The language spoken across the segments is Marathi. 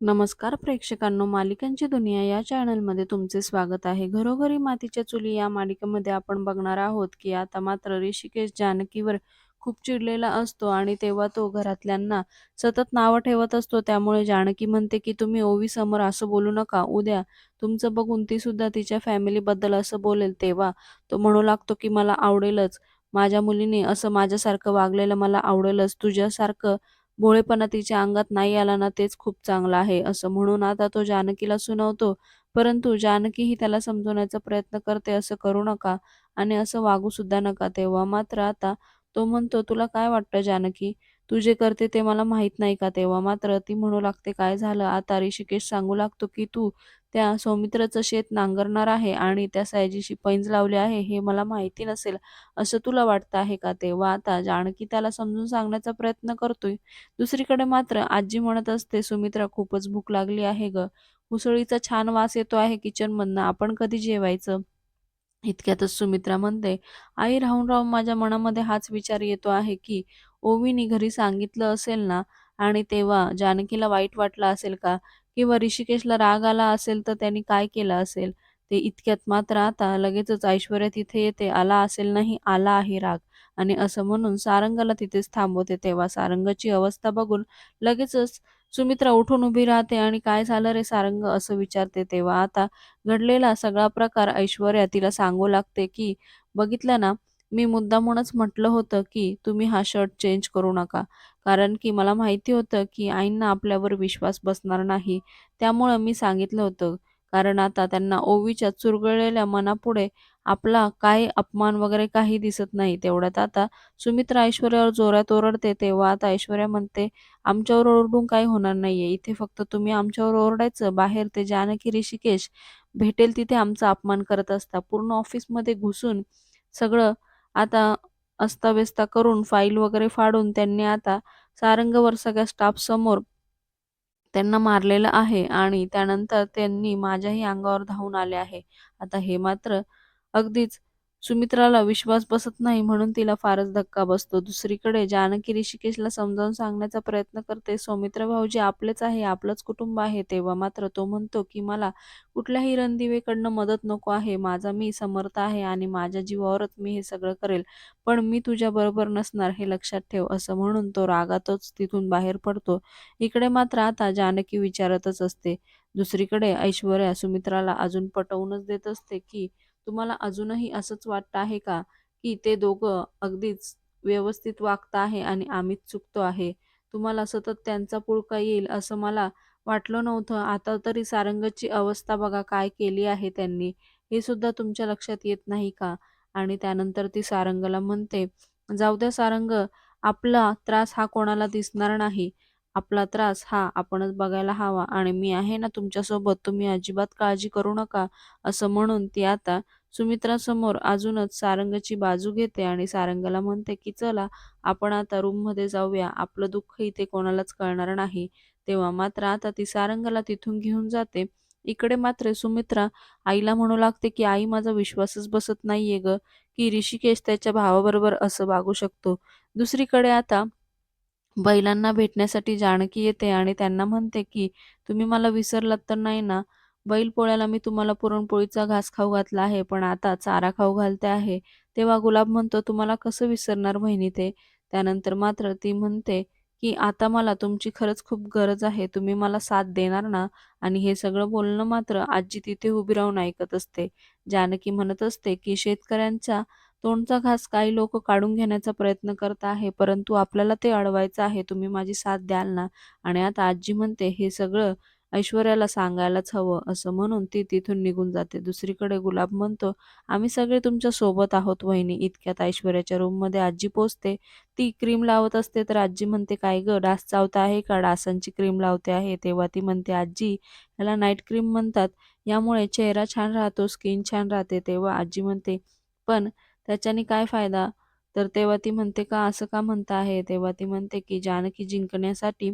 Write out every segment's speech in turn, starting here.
नमस्कार प्रेक्षकांनो मालिकांची दुनिया या चॅनलमध्ये तुमचे स्वागत आहे. घरोघरी मातीच्या चुली या मालिकेमध्ये आपण बघणार आहोत की आता मात्र ऋषिकेश जानकीवर खूप चिडलेला असतो आणि तेव्हा तो घरातल्यांना सतत नावं ठेवत असतो. त्यामुळे जानकी म्हणते की तुम्ही ओवी समोर असं बोलू नका. उद्या तुमचं बघून ती सुद्धा तिच्या फॅमिलीबद्दल असं बोलेल. तेव्हा तो म्हणू लागतो की मला आवडेलच. माझ्या मुलीने असं माझ्यासारखं वागलेलं मला आवडेलच. तुझ्यासारखं भोळेपणा तिच्या अंगात नाही आला ना तेच खूप चांगलं आहे असं म्हणून आता तो जानकीला सुनावतो. परंतु जानकीही त्याला समजवण्याचा प्रयत्न करते असं करू नका आणि असं वागू सुद्धा नका तेव्हा. मात्र आता तो म्हणतो तुला काय वाटतं जानकी? तू जे करते ते मला माहीत नाही का तेव्हा? मात्र ती म्हणू लागते काय झालं? आता ऋषिकेश सांगू लागतो की तू त्या सौमित्राचं शेत नांगरणार आहे आणि त्या सयाजीशी पैंज लावली आहे हे मला माहिती नसेल. असं तुला वाटतं आहे का तेव्हा? आता जानकी त्याला समजून सांगण्याचा प्रयत्न करतोय. दुसरीकडे मात्र आजी म्हणत असते सुमित्रा खूपच भूक लागली आहे ग. उसळीचा छान वास येतो आहे किचन मधनं आपण कधी जेवायचं? इतक्यातच सुमित्रा म्हणते आई राहून राहून माझ्या मनामध्ये हाच विचार येतो आहे की ओवीनी घरी सांगितलं असेल ना? आणि तेव्हा जानकीला वाईट वाटलं असेल का? किंवा ऋषिकेशला राग आला असेल तर त्यांनी काय केलं असेल? ते इतक्यात मात्र आता लगेचच ऐश्वर्या तिथे येते आला असेल नाही आला आहे राग. आणि असं म्हणून सारंगाला तिथेच थांबवते. तेव्हा सारंगाची अवस्था बघून लगेचच सुमित्रा उठून उभी राहते आणि काय झालं रे सारंग? असं विचारते. तेव्हा आता घडलेला सगळा प्रकार ऐश्वर्या तिला सांगू लागते की बघितलं ना मी मुद्दामूनच म्हटलं होतं की तुम्ही हा शर्ट चेंज करू नका. कारण की मला माहिती होतं की आईंना आपल्यावर विश्वास बसणार नाही. त्यामुळं मी सांगितलं होतं. कारण आता त्यांना ओवीच्या चुरगळलेल्या मनापुढे आपला काय अपमान वगैरे काही दिसत नाही तेवढ्यात. आता सुमित्रा ऐश्वर्यावर जोरात ओरडते तेव्हा आता ऐश्वर्या म्हणते आमच्यावर ओरडून काही होणार नाहीये. इथे फक्त तुम्ही आमच्यावर ओरडायचं. बाहेर ते जानकी ऋषिकेश भेटेल तिथे आमचा अपमान करत असता. पूर्ण ऑफिसमध्ये घुसून सगळं आता अस्ताव्यस्ता करून फाईल वगैरे फाडून त्यांनी आता सारंगवर सगळ्या स्टाफ समोर त्यांना मारलेलं आहे आणि त्यानंतर त्यांनी माझ्याही अंगावर धावून आले आहे. आता हे मात्र अगदीच सुमित्राला विश्वास बसत नाही म्हणून तिला फारच धक्का बसतो. दुसरीकडे जानकी ऋषिकेशला समजावून सांगण्याचा प्रयत्न करते सौमित्र भाऊजी आपलेच आहे आपलंच कुटुंब आहे. तेव्हा मात्र तो म्हणतो की मला कुठल्याही रणदिवेकडनं मदत नको आहे. माझा मी समर्थ आहे आणि माझ्या जीवावरच मी हे सगळं करेल पण मी तुझ्या बरोबर नसणार हे लक्षात ठेव. असं म्हणून तो रागातच तिथून बाहेर पडतो. इकडे मात्र आता जानकी विचारतच असते. दुसरीकडे ऐश्वर्या सुमित्राला अजून पटवूनच देत असते की तुम्हाला अजूनही असंच वाटतं आहे का की ते दोघं अगदीच व्यवस्थित वागत आहे आणि आम्हीच चुकतो आहे? तुम्हाला सतत त्यांचा पुळका येईल असं मला वाटलं नव्हतं. आता तरी सारंगची अवस्था बघा काय केली आहे त्यांनी. हे सुद्धा तुमच्या लक्षात येत नाही का? आणि त्यानंतर ती सारंगला म्हणते जाऊ द्या सारंग आपला त्रास हा कोणाला दिसणार नाही. आपला त्रास हा आपणच बघायला हवा आणि मी आहे ना तुमच्यासोबत. तुम्ही अजिबात काळजी करू नका. असं म्हणून ती आता सुमित्रासमोर अजूनच सारंगची बाजू घेते आणि सारंगला म्हणते की चला आपण आता रूममध्ये जाऊया. आपलं दुःख इथे कोणालाच कळणार नाही. तेव्हा मात्र आता ती सारंगला तिथून घेऊन जाते. इकडे मात्र सुमित्रा आईला म्हणू लागते की आई माझा विश्वासच बसत नाहीये ग. की ऋषिकेश त्याच्या भावाबरोबर असं वागू शकतो. दुसरीकडे आता बैलांना भेटण्यासाठी जानकी येते आणि त्यांना म्हणते की तुम्ही मला विसरलात तर नाही ना? बैलपोळ्याला मी तुम्हाला पुरणपोळीचा घास खाऊ घातला आहे पण आता चारा खाऊ घालते आहे. तेव्हा गुलाब म्हणतो तुम्हाला कसं विसरणार बहिणी ते? त्यानंतर मात्र ती म्हणते की आता मला तुमची खरंच खूप गरज आहे तुम्ही मला साथ देणार ना? आणि हे सगळं बोलणं मात्र आजी तिथे उभी राहून ऐकत असते. जानकी म्हणत असते की शेतकऱ्यांचा तोंडचा घास काही लोक काढून घेण्याचा प्रयत्न करत आहे परंतु आपल्याला ते अडवायचं आहे तुम्ही माझी साथ द्याल ना? आणि आता आजी म्हणते हे सगळं ऐश्वर्याला सांगायलाच हवं असं म्हणून ती तिथून निघून जाते. दुसरीकडे गुलाब म्हणतो आम्ही सगळे तुमच्यासोबत आहोत वहिनी. इतक्यात ऐश्वर्याच्या रूममध्ये आजी पोचते. ती क्रीम लावत असते तर आजी म्हणते काय ग डास चावता आहे का? डासांची क्रीम लावते आहे. तेव्हा ती म्हणते आजी याला नाईट क्रीम म्हणतात. यामुळे चेहरा छान राहतो स्किन छान राहते. तेव्हा आजी म्हणते पण त्याच्याने काय फायदा? तर तेव्हा ती म्हणते का असं का म्हणता आहे? तेव्हा ती म्हणते की जानकी जिंकण्यासाठी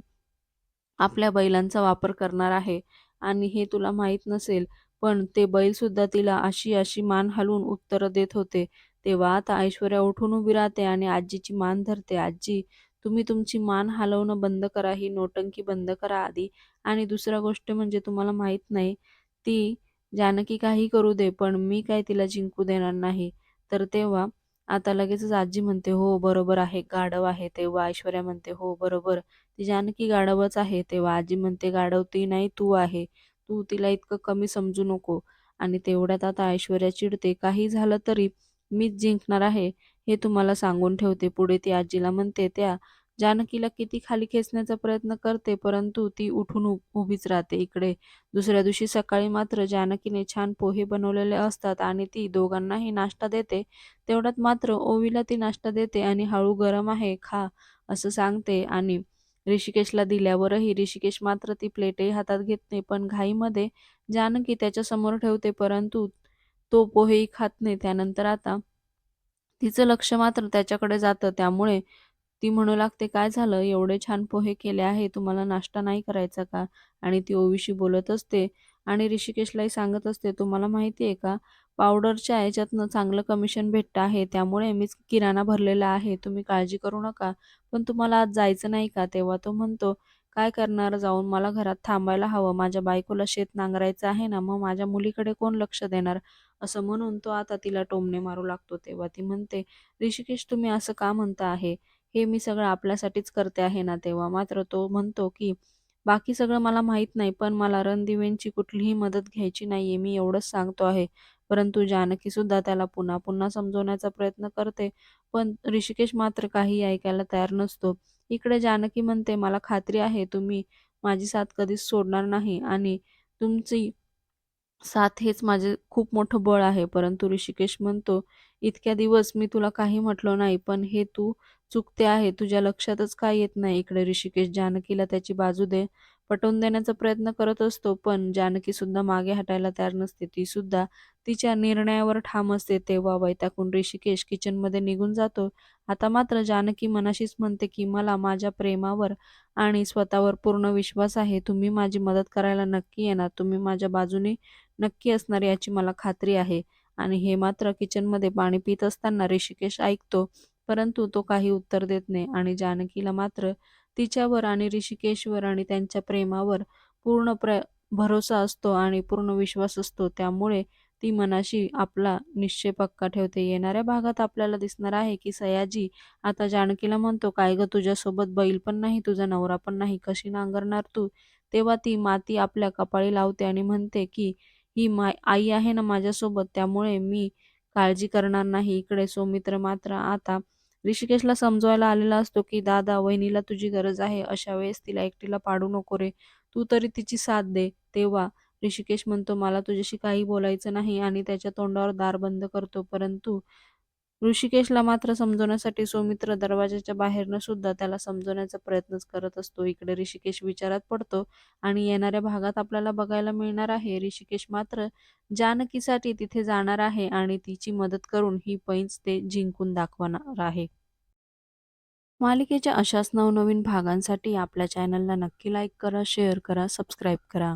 आपल्या बैलांचा वापर करणार आहे आणि हे तुला माहीत नसेल पण ते बैलसुद्धा तिला अशी अशी मान हलवून उत्तरं देत होते तेव्हा आता ऐश्वर्या उठून उभी राहते आणि आजीची मान धरते आजी तुम्ही तुमची मान हलवणं बंद करा, ही नोटंकी बंद करा आधी. आणि दुसरा गोष्ट म्हणजे तुम्हाला माहीत नाही, ती जानकी काही करू दे, पण मी काय तिला जिंकू देणार नाही. तर तेव्हा आता लगेचच आजी म्हणते, "हो, बरोबर आहे, गाढव आहे." तेव्हा ऐश्वर्या म्हणते, "हो, बरोबर, ती जानकी गाढवच आहे." तेव्हा आजी म्हणते, "गाढव ती नाही, तू आहे. तू तिला इतकं कमी समजू नको." आणि तेवढ्यात आता ऐश्वर्या चिडते, "काही झालं तरी मीच जिंकणार आहे, हे तुम्हाला सांगून ठेवते." पुढे ती आजीला म्हणते, "त्या जानकीला किती खाली खेचण्याचा प्रयत्न करते, परंतु ती उठून उभीच राहते." इकडे दुसऱ्या दिवशी सकाळी मात्र जानकीने छान पोहे बनवलेले असतात आणि ती दोघांनाही नाश्ता देते. तेवढ्यात मात्र ओवीला ती नाश्ता देते आणि हळू "गरम आहे, खा," असं सांगते आणि ऋषिकेशला दिल्यावरही ऋषिकेश मात्र ती प्लेटही हातात घेत नाही. पण घाईमध्ये जानकी त्याच्यासमोर ठेवते, परंतु तो पोहेही खात नाही. त्यानंतर आता तिचं लक्ष मात्र त्याच्याकडे जातं. त्यामुळे ती म्हणू लागते, "काय झालं? एवढे छान पोहे केले आहे, तुम्हाला नाश्ता नाही करायचा का?" आणि ती ओवीशी बोलत असते आणि ऋषिकेशलाही सांगत असते, "तुम्हाला माहिती आहे का, पावडरच्या याच्यातनं चांगलं कमिशन भेटतं आहे, त्यामुळे मीच किराणा भरलेला आहे. तुम्ही काळजी करू नका. पण तुम्हाला आज जायचं नाही का?" तेव्हा तो म्हणतो, "काय करणार जाऊन? मला घरात थांबायला हवं. माझ्या बायकोला शेत नांगरायचं आहे ना, मग माझ्या मुलीकडे कोण लक्ष देणार?" असं म्हणून तो आता तिला टोमणे मारू लागतो. तेव्हा ती म्हणते, "ऋषिकेश, तुम्ही असं का म्हणता आहे? हे मी सगळं आपल्यासाठीच करते आहे ना." तेव्हा मात्र तो म्हणतो, की "बाकी सगळं मला माहीत नाही, पण मला रणदिवेंची कुठलीही मदत घ्यायची नाहीये, मी एवढंच सांगतो आहे." परंतु जानकीसुद्धा त्याला पुन्हा पुन्हा समजवण्याचा प्रयत्न करते, पण ऋषिकेश मात्र काही ऐकायला तयार नसतो. इकडे जानकी म्हणते, "मला खात्री आहे तुम्ही माझी साथ कधीच सोडणार नाही आणि तुमची साथ हेच माझे खूप मोठं बळ आहे." परंतु ऋषिकेश म्हणतो, "इतक्या दिवस मी तुला काही म्हटलं नाही, पण हे तू चुकते आहे. तुझ्या लक्षातच काय येत नाही?" इकडे ऋषिकेश जानकीला त्याची बाजू दे पटवून देण्याचा प्रयत्न करत असतो, पण जानकीसुद्धा मागे हटायला तयार नसते. तीसुद्धा तिच्या निर्णयावर ठाम असते. तेव्हा वैतागून ऋषिकेश किचनमध्ये निघून जातो. आता मात्र जानकी मनाशीच म्हणते, की "मला माझ्या प्रेमावर आणि स्वतःवर पूर्ण विश्वास आहे. तुम्ही माझी मदत करायला नक्की येणार. तुम्ही माझ्या बाजूने नक्की असणार याची मला खात्री आहे." आणि हे मात्र किचनमध्ये पाणी पित असताना ऋषिकेश ऐकतो, परंतु तो काही उत्तर देत नाही आणि जानकीला मात्र तिच्यावर आणि ऋषिकेशवर आणि त्यांच्या प्रेमावर पूर्ण प्र भरोसा असतो आणि पूर्ण विश्वास असतो. त्यामुळे ती मनाशी आपला निश्चय पक्का ठेवते. येणाऱ्या भागात आपल्याला दिसणार आहे, की सयाजी आता जानकीला म्हणतो, "काय गं, तुझ्यासोबत बैल पण नाही, तुझा नवरा पण नाही, कशी नांगरणार तू?" तेव्हा ती माती आपल्या कपाळी लावते आणि म्हणते, की "ही माय आई आहे ना माझ्यासोबत, त्यामुळे मी काळजी करणार नाही." इकडे सौमित्र मात्र आता ऋषिकेशला समजवायला आलेला असतो, की "दादा, वहिनीला तुझी गरज आहे. अशा वेळेस तिला एकटीला पाडू नको रे. तू तरी तिची साथ दे." तेव्हा ऋषिकेश म्हणतो, "मला तुझ्याशी काही बोलायचं नाही" आणि त्याच्या तोंडावर दार बंद करतो. परंतु ऋषिकेशला मात्र समजवण्यासाठी सौमित्र दरवाजाच्या बाहेरनं सुद्धा त्याला समजवण्याचा प्रयत्नच करत असतो. इकडे ऋषिकेश विचारात पडतो आणि येणाऱ्या भागात आपल्याला बघायला मिळणार आहे, ऋषिकेश मात्र जानकीसाठी तिथे जाणार आहे आणि तिची मदत करून ही पैंच ते जिंकून दाखवणार आहे. मालिकेच्या अशाच नवनवीन भागांसाठी आपल्या चॅनलला नक्की लाईक करा, शेअर करा, सबस्क्राईब करा.